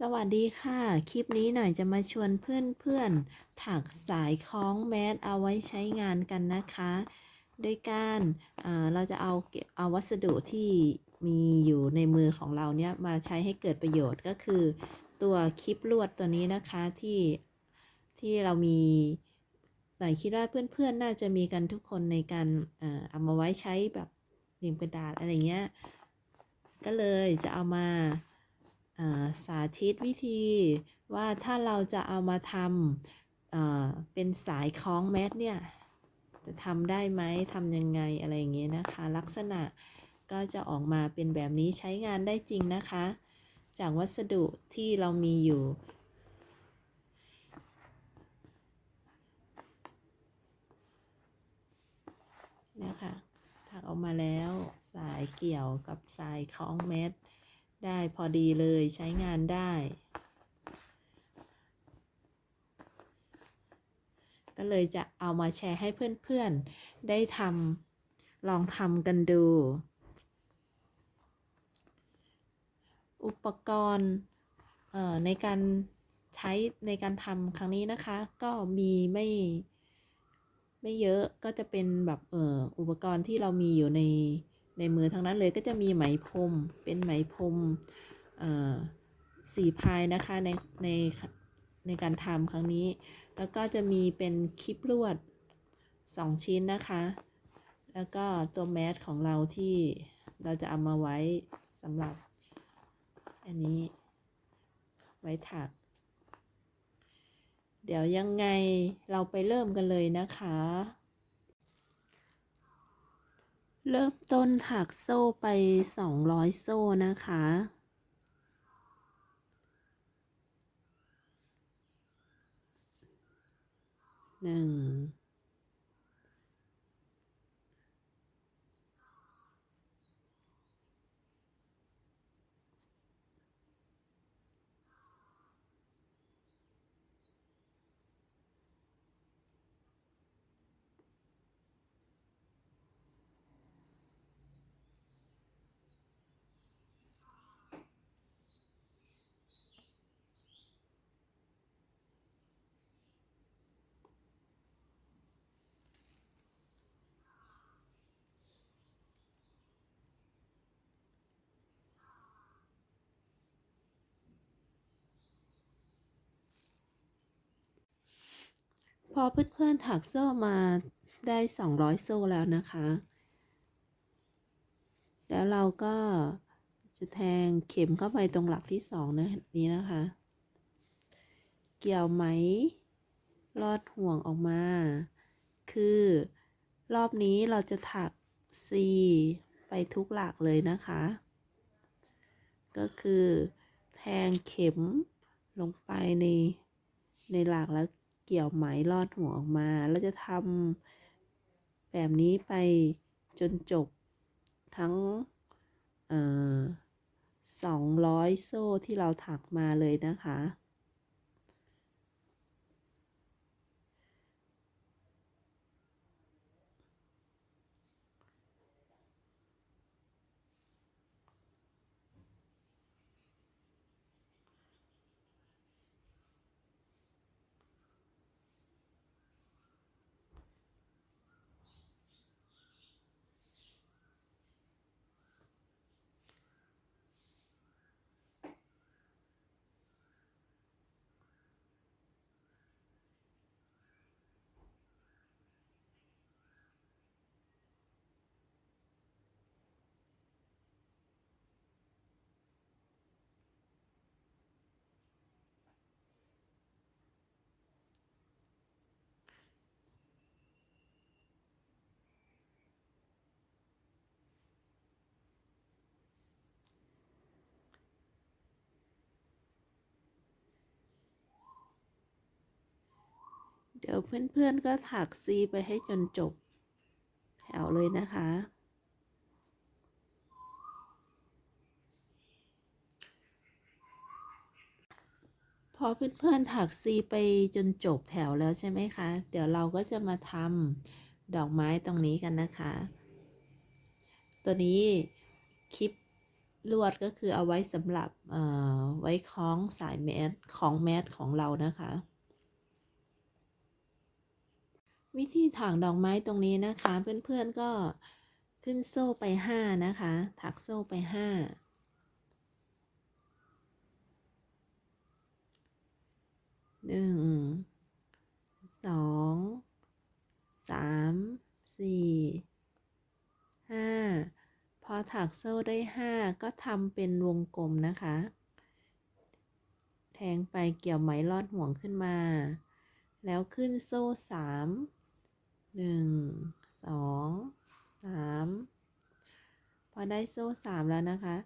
สวัสดีค่ะ คลิปนี้หน่อยจะมาชวนเพื่อนๆ ถักสายคล้องแมสเอาไว้ใช้งานกันนะคะ โดยการเราจะเอาเก็บเอาวัสดุที่มีอยู่ในมือของเราเนี่ยมาใช้ให้เกิดประโยชน์ก็คือ ตัวคลิปลวดตัวนี้นะคะที่ที่เรามีหน่อยคิดว่าเพื่อนๆ น่าจะมีกันทุกคนในการเอามาไว้ใช้แบบริมกระดาษอะไรเงี้ย ก็เลยจะเอามา สาธิตวิธีว่าถ้าเราจะเอามาทำเป็นสายคล้องแมสเนี่ยจะทำได้ไหมทำยังไงอะไรอย่างเงี้ยนะคะ ลักษณะก็จะออกมาเป็นแบบนี้ใช้งานได้จริงนะคะ จากวัสดุที่เรามีอยู่นี่ยค่ะถักออกมาแล้วสายเกี่ยวกับสายคล้องแมส ได้พอดีเลยใช้งานได้ ก็เลยจะเอามาแชร์ให้เพื่อนๆ ได้ทำลองทำกันดู อุปกรณ์เอ่อในการใช้ในการทำครั้งนี้นะคะ ก็มีไม่ไม่เยอะก็จะเป็นแบบเอ่ออุปกรณ์ที่เรามีอยู่ใน ในมือทั้งนั้นเลยก็จะมีไหมพรมเป็นไหมพรมสีพายนะคะในในในการทำครั้งนี้ แล้วก็จะมีเป็นคลิปลวด 2 ชิ้นนะคะ แล้วก็ตัวแมสของเราที่เราจะเอามาไว้สำหรับ อันนี้ไว้ถัก เดี๋ยวยังไงเราไปเริ่มกันเลยนะคะ เริ่มต้นถักโซ่ไป 200 โซ่นะคะ หนึ่ง พอเพื่อนๆถักโซ่มาได้ 200 โซ่แล้วนะคะ แล้วเราก็จะแทงเข็มเข้าไปตรงหลักที่สองนะนี้นะคะ เกี่ยวไหม ลอดห่วงออกมา คือรอบนี้เราจะถัก C ไปทุกหลักเลยนะคะ ก็คือแทงเข็มลงไปในในหลักแล้ว เกี่ยวไหมลอดหัวออกมาเราจะทำแบบนี้ไปจนจบทั้งสองร้อยโซ่ที่เราถักมาเลยนะคะ เดี๋ยวเพื่อนๆก็ถักซีไปให้จนจบแถวเลยนะคะ พอเพื่อนๆถักซีไปจนจบแถวแล้วใช่ไหมคะ เดี๋ยวเราก็จะมาทำดอกไม้ตรงนี้กันนะคะ ตัวนี้คลิปลวดก็คือเอาไว้สำหรับเอ่อไว้คล้องสายแมสของแมสของเรานะคะ วิธีถักดอกไม้ตรงนี้นะคะ เพื่อนๆก็ขึ้นโซ่ไปห้านะคะ ถักโซ่ไปห้าหนึ่งสองสามสี่ห้าพอถักโซ่ได้ห้าก็ทำเป็นวงกลมนะคะ แทงไปเกี่ยวไหมลอดห่วงขึ้นมา แล้วขึ้นโซ่สาม หนึ่งสองสามพอได้โซ่สามแล้วนะคะ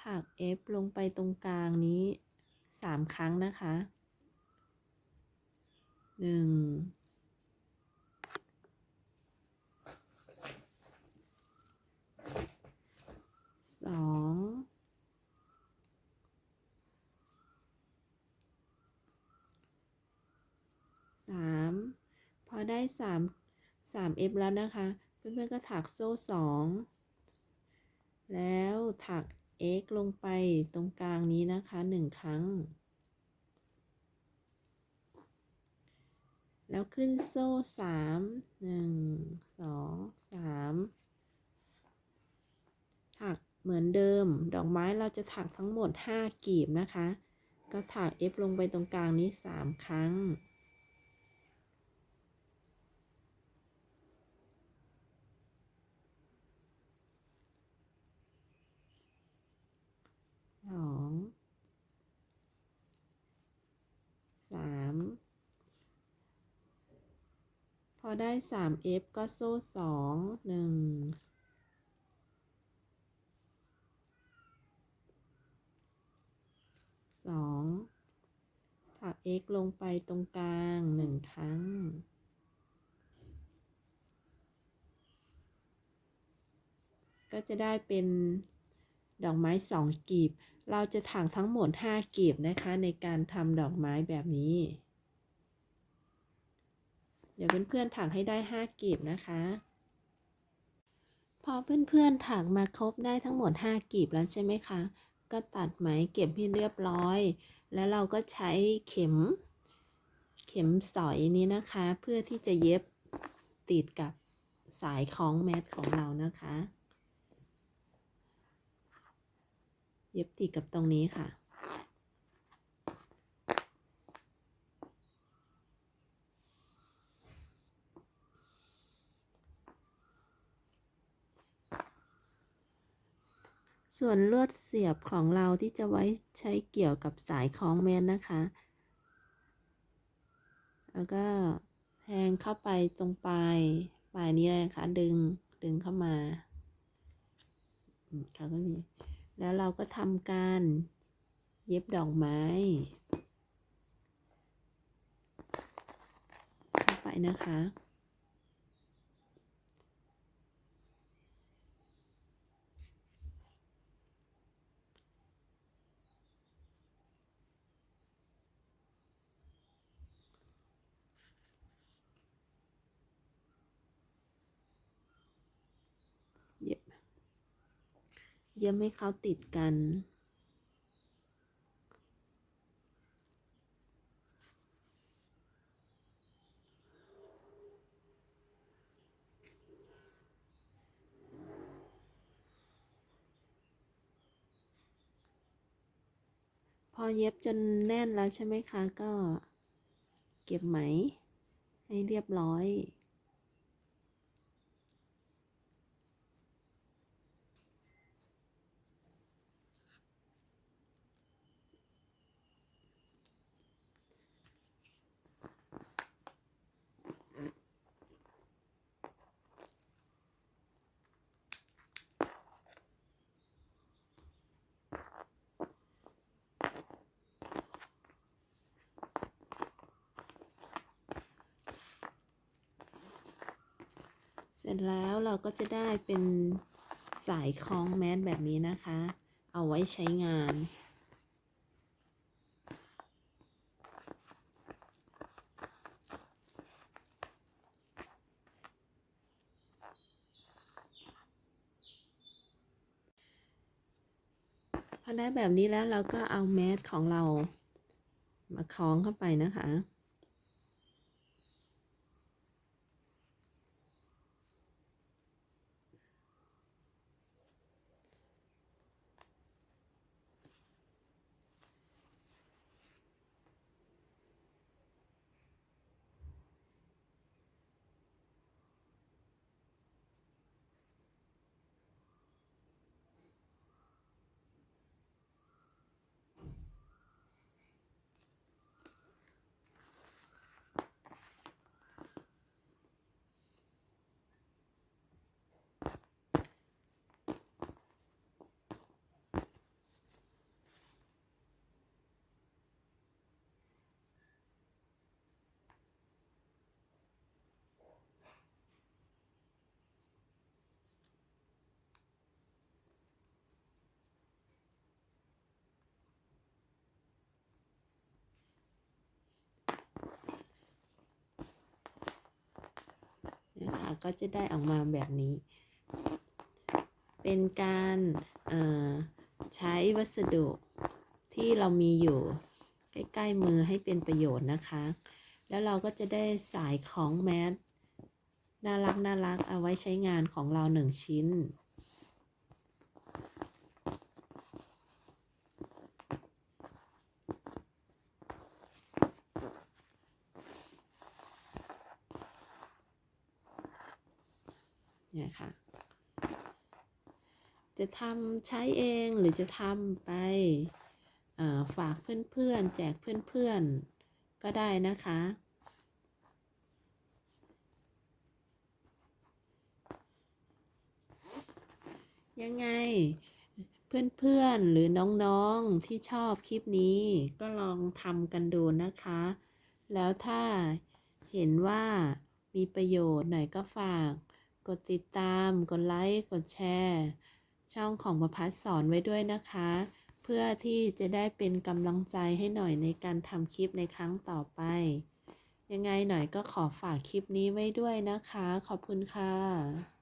ถัก F ลงไปตรงกลางนี้สามครั้งนะคะหนึ่งสองสามพอได้สาม สาม F แล้วนะคะ เพื่อนๆก็ถักโซ่สองแล้วถัก x ลงไปตรงกลางนี้นะคะหนึ่งครั้ง แล้วขึ้นโซ่สามหนึ่งสองสามถักเหมือนเดิม ดอกไม้เราจะถักทั้งหมด 5 กีบนะคะ ก็ถัก F ลงไปตรงกลางนี้ 3 ครั้ง สองสามพอ ได้สาม F ก็โซ่สองหนึ่งสองถัก x ลงไปตรงกลางหนึ่งครั้ง ก็จะได้เป็นดอกไม้สองกีบ เราจะถักทั้งหมด5กีบนะคะในการทำดอกไม้แบบนี้ เดี๋ยวเพื่อนๆถักให้ได้5กีบนะคะ พอเพื่อนๆถักมาครบได้ทั้งหมด 5กีบแล้วใช่ไหมคะ ก็ตัดไหมเก็บให้เรียบร้อย แล้วเราก็ใช้เข็ม เข็มสอยนี้นะคะ เพื่อที่จะเย็บติดกับสายคล้องแมสของเรานะคะ เย็บติดกับตรงนี้ค่ะ ส่วนลวดเสียบของเราที่จะไว้ใช้เกี่ยวกับสายคล้องแมสนะคะ แล้วก็แทงเข้าไปตรงปลายปลายนี้เลยนะคะ ดึงดึงเข้ามาค่ะก็มีแล้วเราก็ทำการเย็บดอกไม้เข้าไปนะคะ เย็บ เย็บให้เขาติดกัน พอเย็บจนแน่นแล้วใช่ไหมคะ ก็เก็บไหม ให้เรียบร้อย ร็จแล้วเราก็จะได้เป็นสายคล้องแมสแบบนี้นะคะ เอาไว้ใช้งานพพอได้แบบนี้แล้วเราก็เอาแมสของเรามาคล้องเข้าไปนะคะ ก็จะได้ออกมาแบบนี้ เป็นการใช้วัสดุที่เรามีอยู่ใกล้ๆมือให้เป็นประโยชน์นะคะ แล้วเราก็จะได้สายของแมสน่ารักน่ารักเอาไว้ใช้งานของเราหนึ่งชิ้น เนี่ยค่ะ จะทำใช้เองหรือจะทำไปฝากเพื่อนๆ แจกเพื่อนๆ ก็ได้นะคะ ยังไงเพื่อนๆ หรือน้องๆ ที่ชอบคลิปนี้ก็ลองทำกันดูนะคะ แล้วถ้าเห็นว่ามีประโยชน์หน่อยก็ฝาก กดติดตาม กดไลค์ กดแชร์ ช่องของประพัฒสอนไว้ด้วยนะคะ เพื่อที่จะได้เป็นกำลังใจให้หน่อยในการทำคลิปในครั้งต่อไป ยังไงหน่อยก็ขอฝากคลิปนี้ไว้ด้วยนะคะ ขอบคุณค่ะ